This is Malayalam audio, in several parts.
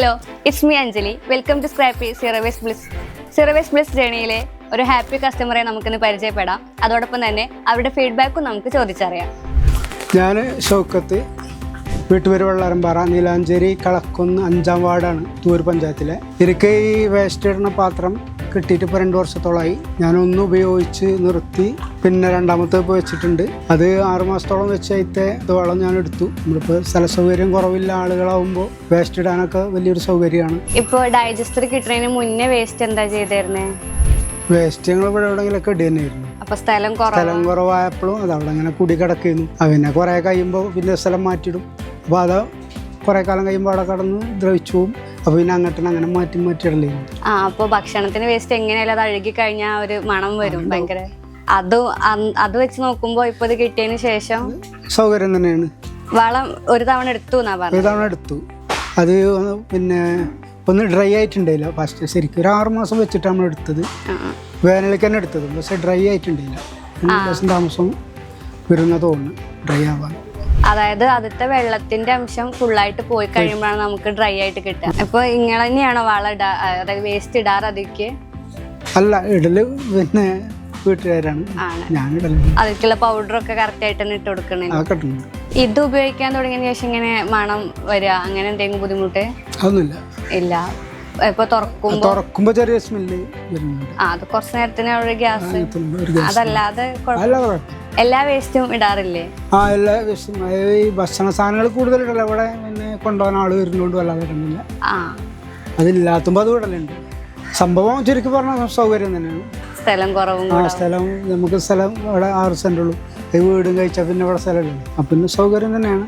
Hello it's me Anjali welcome to scrappy സിറവേസ് bliss സിറവേസ് ബ്ലിസ് ജേണിയിലെ ഒരു ഹാപ്പി കസ്റ്റമറെ നമുക്കിന്ന് പരിചയപ്പെടാം. അതോടൊപ്പം തന്നെ അവരുടെ ഫീഡ്ബാക്കും നമുക്ക് ചോദിച്ചറിയാം. ഞാൻ ഷൗക്കത്ത് വീട്ടുപേര് വെള്ളാരമ്പാറ നീലാഞ്ചേരി കളക്കുന്ന് അഞ്ചാം വാർഡാണ് തൂർ പഞ്ചായത്തിലെ. എനിക്ക് ഈ വേസ്റ്റ് ഇടുന്ന പാത്രം കിട്ടിയിട്ട് ഇപ്പോൾ രണ്ട് വർഷത്തോളമായി ഞാനൊന്ന് ഉപയോഗിച്ച് നിർത്തി പിന്നെ രണ്ടാമത്തെ ഇപ്പോൾ വെച്ചിട്ടുണ്ട്. അത് ആറുമാസത്തോളം മാസത്തോളം വളം ഞാൻ എടുത്തു നമ്മളിപ്പോൾ സ്ഥല സൗകര്യം കുറവില്ല ആളുകളാവുമ്പോൾ വേസ്റ്റ് ഇടാനൊക്കെ വലിയൊരു സൗകര്യമാണ്. ഇപ്പോൾ ഡൈജസ്റ്റർ കിട്ടുന്നതിന് മുന്നേ വേസ്റ്റ് എന്താ ചെയ്തിരുന്നേ? വേസ്റ്റ് ഞങ്ങൾ ഇവിടെ എവിടെയെങ്കിലൊക്കെ ഇടുക തന്നെയായിരുന്നു. അപ്പൊ സ്ഥലം സ്ഥലം കുറവായപ്പോഴും അത് അവിടെ അങ്ങനെ കുടി കിടക്കുന്നു പിന്നെ കുറേ കഴിയുമ്പോൾ പിന്നെ സ്ഥലം മാറ്റിയിടും. അപ്പോൾ അത് കുറേ കാലം കഴിയുമ്പോൾ അവിടെ കടന്ന് ദ്രവിച്ചു പോകും. അപ്പോൾ പിന്നെ അങ്ങോട്ട് അങ്ങനെ മാറ്റി മാറ്റി ഇടലേ. ആ അപ്പോൾ ഭക്ഷണത്തിന് വേസ്റ്റ് എങ്ങനെയല്ല അത് അഴുകി കഴിഞ്ഞാൽ ഒരു മണം വരും ഭയങ്കര. അത് അത് വെച്ച് നോക്കുമ്പോ ഇപ്പൊ ഇത് കിട്ടിയതിന് ശേഷം സൗകര്യം തന്നെയാണ്. വളം ഒരു തവണ എടുത്തു എന്നാ ഒരു തവണ എടുത്തു. അത് പിന്നെ ഒന്ന് ഡ്രൈ ആയിട്ടുണ്ടായില്ല. ഫസ്റ്റ് ശരിക്കും ഒരു ആറ് മാസം വെച്ചിട്ട് നമ്മൾ എടുത്തത്. വേനലിലേക്ക് തന്നെ എടുത്തത്. പക്ഷെ ഡ്രൈ ആയിട്ടുണ്ടായില്ല. താമസം വരുന്ന തോന്നുന്നു. ഡ്രൈ ആവാൻ. അതായത് അതിന്റെ വെള്ളത്തിന്റെ അംശം ഫുള്ളായിട്ട് പോയി കഴിയുമ്പോഴാണ് നമുക്ക് ഡ്രൈ ആയിട്ട് കിട്ടുക. അപ്പൊ ഇങ്ങനെ തന്നെയാണോ വളം ഇടാ അതായത് വേസ്റ്റ് ഇടാറ് അതിക്ക് അല്ല ഇടൽ പിന്നെ വീട്ടുകാരാണ്. അതിലേക്കുള്ള പൗഡർ ഒക്കെ കറക്റ്റ് ആയിട്ട് തന്നെ ഇട്ട് കൊടുക്കണേ. ഇത് ഉപയോഗിക്കാൻ തുടങ്ങിയതിന് ശേഷം ഇങ്ങനെ മണം വരിക അങ്ങനെ എന്തെങ്കിലും ബുദ്ധിമുട്ട്? അതൊന്നുമില്ല. ഇല്ല. ഇപ്പൊ തുറക്കുമ്പോ? ചെറിയ സ്മെല്ല് ആ അത് കുറച്ച് നേരത്തിന് ഗ്യാസ്. അതല്ലാതെ എല്ലാ വേസ്റ്റും ഇടാറില്ലേ? ആ എല്ലാ വേസ്റ്റും. ഈ ഭക്ഷണ സാധനങ്ങൾ കൂടുതൽ ഇടല ഇവിടെ പിന്നെ കൊണ്ടുപോകാൻ ആൾ വരുന്നോണ്ട് വല്ലാതെ ഇടുന്നില്ല ആ. അതില്ലാത്തുമ്പോൾ അത് ഇടലുണ്ട് സംഭവം ചുരുക്കി പറഞ്ഞ സൗകര്യം തന്നെയാണ്. സ്ഥലം കുറവും ആ സ്ഥലം നമുക്ക് സ്ഥലം ഇവിടെ ആറ് സെന്റ് ഉള്ളൂ. ഈ വീടും കഴിച്ചാൽ പിന്നെ ഇവിടെ സ്ഥലമില്ല അപ്പം പിന്നെ സൗകര്യം തന്നെയാണ്.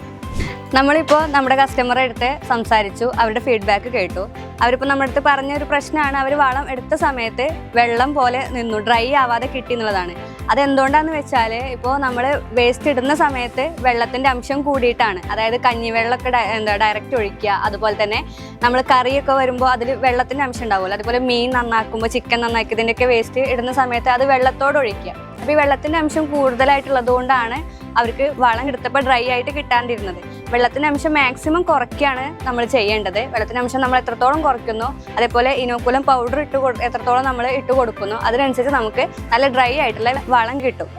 നമ്മളിപ്പോൾ നമ്മുടെ കസ്റ്റമറെ അടുത്ത് സംസാരിച്ചു. അവരുടെ ഫീഡ്ബാക്ക് കേട്ടു. അവരിപ്പോൾ നമ്മുടെ അടുത്ത് പറഞ്ഞ ഒരു പ്രശ്നമാണ് അവർ വളം എടുത്ത സമയത്ത് വെള്ളം പോലെ നിന്നു. ഡ്രൈ ആവാതെ കിട്ടി എന്നുള്ളതാണ്. അതെന്തുകൊണ്ടാന്ന് വെച്ചാൽ ഇപ്പോൾ നമ്മൾ വേസ്റ്റ് ഇടുന്ന സമയത്ത് വെള്ളത്തിന്റെ അംശം കൂടിയിട്ടാണ്. അതായത് കഞ്ഞിവെള്ളമൊക്കെ എന്താ ഡയറക്റ്റ് ഒഴിക്കുക. അതുപോലെ തന്നെ നമ്മൾ കറിയൊക്കെ വരുമ്പോൾ അതിൽ വെള്ളത്തിന്റെ അംശം ഉണ്ടാവുമല്ലോ. അതുപോലെ മീൻ നന്നാക്കുമ്പോൾ ചിക്കൻ നന്നാക്കിയതിന്റെയൊക്കെ വേസ്റ്റ് ഇടുന്ന സമയത്ത് അത് വെള്ളത്തോട് ഒഴിക്കുക. അപ്പോൾ ഈ വെള്ളത്തിന്റെ അംശം കൂടുതലായിട്ടുള്ളത് കൊണ്ടാണ് അവർക്ക് വളം എടുത്തപ്പോൾ ഡ്രൈ ആയിട്ട് കിട്ടാണ്ടിരുന്നത്. വെള്ളത്തിന്റെ അംശം മാക്സിമം കുറയ്ക്കുകയാണ് നമ്മൾ ചെയ്യേണ്ടത്. വെള്ളത്തിന്റെ അംശം നമ്മൾ എത്രത്തോളം കുറയ്ക്കുന്നു അതേപോലെ ഇനോക്കുലം പൗഡർ ഇട്ട് എത്രത്തോളം നമ്മൾ ഇട്ട് കൊടുക്കുന്നു അതിനനുസരിച്ച് നമുക്ക് നല്ല ഡ്രൈ ആയിട്ടുള്ള വളം കിട്ടും.